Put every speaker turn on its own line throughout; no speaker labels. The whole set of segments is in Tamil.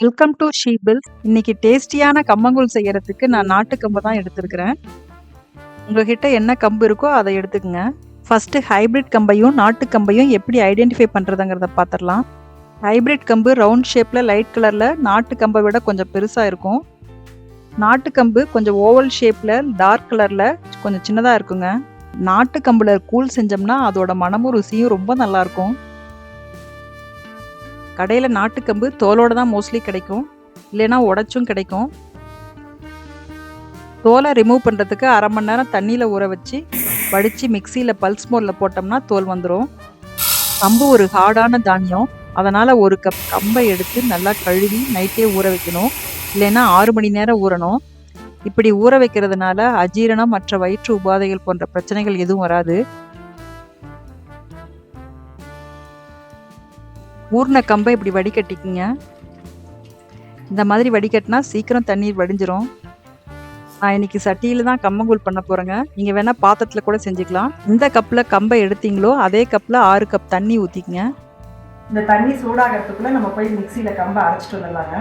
வெல்கம் டு ஷீபில் இன்னைக்கு டேஸ்டியான கம்மங்கூழ் செய்யறதுக்கு நான் நாட்டு கம்பு தான் எடுத்திருக்கிறேன். உங்ககிட்ட என்ன கம்பு இருக்கோ அதை எடுத்துக்கங்க. ஃபர்ஸ்ட் ஹைபிரிட் கம்பையும் நாட்டு கம்பையும் எப்படி ஐடென்டிஃபை பண்ணுறதுங்கிறத பார்த்துடலாம். ஹைபிரிட் கம்பு ரவுண்ட் ஷேப்பில் லைட் கலரில் நாட்டு கம்பை விட கொஞ்சம் பெருசாக இருக்கும். நாட்டு கம்பு கொஞ்சம் ஓவல் ஷேப்பில் டார்க் கலரில் கொஞ்சம் சின்னதாக இருக்குங்க. நாட்டு கம்பில் கூழ் செஞ்சோம்னா அதோட மனமும் ருசியும் ரொம்ப நல்லாயிருக்கும் கடையில் நாட்டுக்கம்பு தோலோட தான் மோஸ்ட்லி கிடைக்கும். இல்லைன்னா உடச்சும் கிடைக்கும். தோலை ரிமூவ் பண்ணுறதுக்கு அரை மணி நேரம் தண்ணியில் ஊற வச்சு வடித்து மிக்சியில் பல்ஸ் மோரில் போட்டோம்னா தோல் வந்துடும் கம்பு ஒரு ஹார்டான தானியம். அதனால் ஒரு கப் கம்பை எடுத்து நல்லா கழுவி நைட்டே ஊற வைக்கணும். இல்லைன்னா ஆறு மணி நேரம் ஊறணும். இப்படி ஊற வைக்கிறதுனால அஜீரணம் மற்ற வயிற்று உபாதைகள் போன்ற பிரச்சனைகள் எதுவும் வராது. ஊர்ன கம்பை இப்படி வடிகட்டிக்குங்க. இந்த மாதிரி வடிகட்டினா சீக்கிரம் தண்ணீர் வடிஞ்சிரும். நான் இன்னைக்கு சட்டியில் தான் கம்மங்கூழ் பண்ண போகிறேங்க நீங்கள் வேணால் பாத்திரத்தில் கூட செஞ்சுக்கலாம். இந்த கப்பில் கம்பை எடுத்தீங்களோ அதே கப்பில் ஆறு கப் தண்ணி ஊற்றிக்கங்க இந்த தண்ணி சூடாகிறதுக்குள்ளே நம்ம போய் மிக்சியில் கம்பை அரைச்சிட்டு வந்துடலாங்க.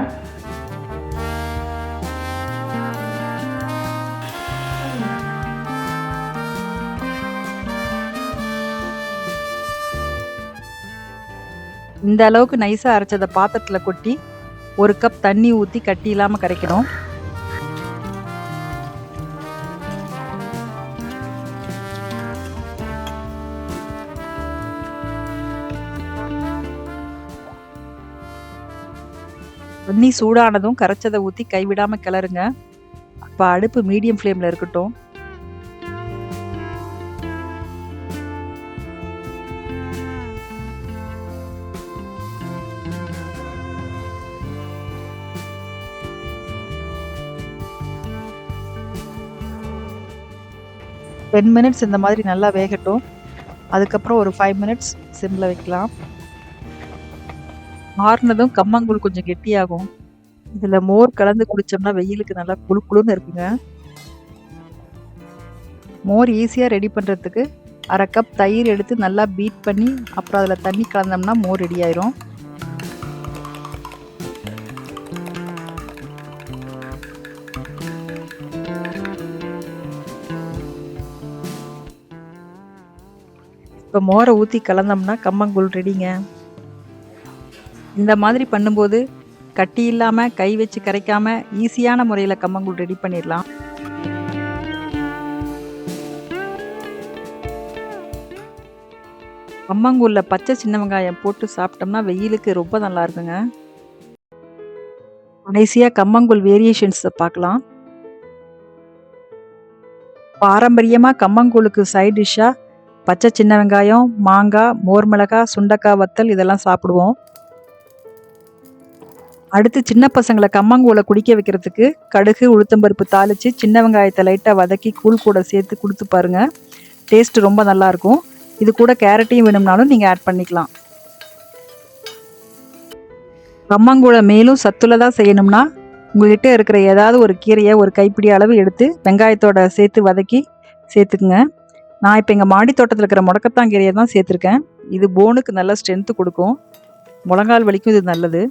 இந்த அளவுக்கு நைஸாக அரைச்சதை பாத்திரத்தில் கொட்டி ஒரு கப் தண்ணி ஊற்றி கட்டி இல்லாமல் கரைக்கணும். தண்ணி சூடானதும் கரைச்சதை ஊற்றி கைவிடாமல் கிளறுங்க. அப்போ அடுப்பு மீடியம் ஃப்ளேமில் இருக்கட்டும். டென் மினிட்ஸ் இந்த மாதிரி நல்லா வேகட்டும். அதுக்கப்புறம் ஒரு ஃபைவ் மினிட்ஸ் சிம்மில் வைக்கலாம். ஆறுனதும் கம்மங்கூழ் கொஞ்சம் கெட்டியாகும். இதில் மோர் கலந்து குடித்தோம்னா வெயிலுக்கு நல்லா குழு குழுன்னு இருக்குங்க. மோர் ஈஸியாக ரெடி பண்ணுறதுக்கு அரை கப் தயிர் எடுத்து நல்லா பீட் பண்ணி அப்புறம் அதில் தண்ணி கலந்தோம்னா மோர் ரெடி ஆயிரும். இப்போ மோரை ஊற்றி கலந்தோம்னா கம்மங்கூழ் ரெடிங்க இந்த மாதிரி பண்ணும்போது கட்டி இல்லாமல் கை வச்சு கரைக்காம ஈஸியான முறையில் கம்மங்கூழ் ரெடி பண்ணிடலாம். கம்மங்கூழில் பச்சை சின்ன வெங்காயம் போட்டு சாப்பிட்டோம்னா வெயிலுக்கு ரொம்ப நல்லா இருக்குங்க. கடைசியாக கம்மங்கூழ் வேரியேஷன்ஸை பார்க்கலாம். பாரம்பரியமாக கம்மங்கூழுக்கு சைட் டிஷ்ஷாக பச்சை சின்ன வெங்காயம் மாங்காய் மோர் மிளகாய் சுண்டக்காய் வத்தல் இதெல்லாம் சாப்பிடுவோம். அடுத்து சின்ன பசங்களை கம்மங்கூழை குடிக்க வைக்கிறதுக்கு கடுகு உளுத்தம்பருப்பு தாளித்து சின்ன வெங்காயத்தை லைட்டாக வதக்கி கூழ் கூட சேர்த்து கொடுத்து பாருங்க. டேஸ்ட்டு ரொம்ப நல்லாயிருக்கும் இது கூட கேரட்டையும் வேணும்னாலும் நீங்கள் ஆட் பண்ணிக்கலாம். கம்மங்கூழை மேலும் சத்துள்ளதாக செய்யணும்னா உங்கள்கிட்ட இருக்கிற ஏதாவது ஒரு கீரையை ஒரு கைப்பிடி அளவு எடுத்து வெங்காயத்தோட சேர்த்து வதக்கி சேர்த்துக்குங்க. நான் இப்போ எங்கள் மாடி தோட்டத்தில் இருக்கிற முடக்கத்தாங்கீரையை தான் சேர்த்துருக்கேன். இது போனுக்கு நல்ல ஸ்ட்ரென்த்து கொடுக்கும். முழங்கால் வலிக்கும் இது நல்லது.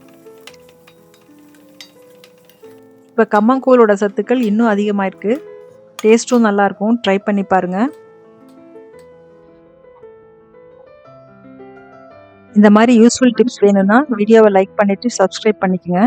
இப்போ கம்மங்கூழோட சத்துக்கள் இன்னும் அதிகமாக இருக்குது டேஸ்ட்டும் நல்லாயிருக்கும் ட்ரை பண்ணி பாருங்கள் இந்த மாதிரி யூஸ்ஃபுல் டிப்ஸ் வேணும்னா வீடியோவை லைக் பண்ணிவிட்டு சப்ஸ்கிரைப் பண்ணிக்கோங்க.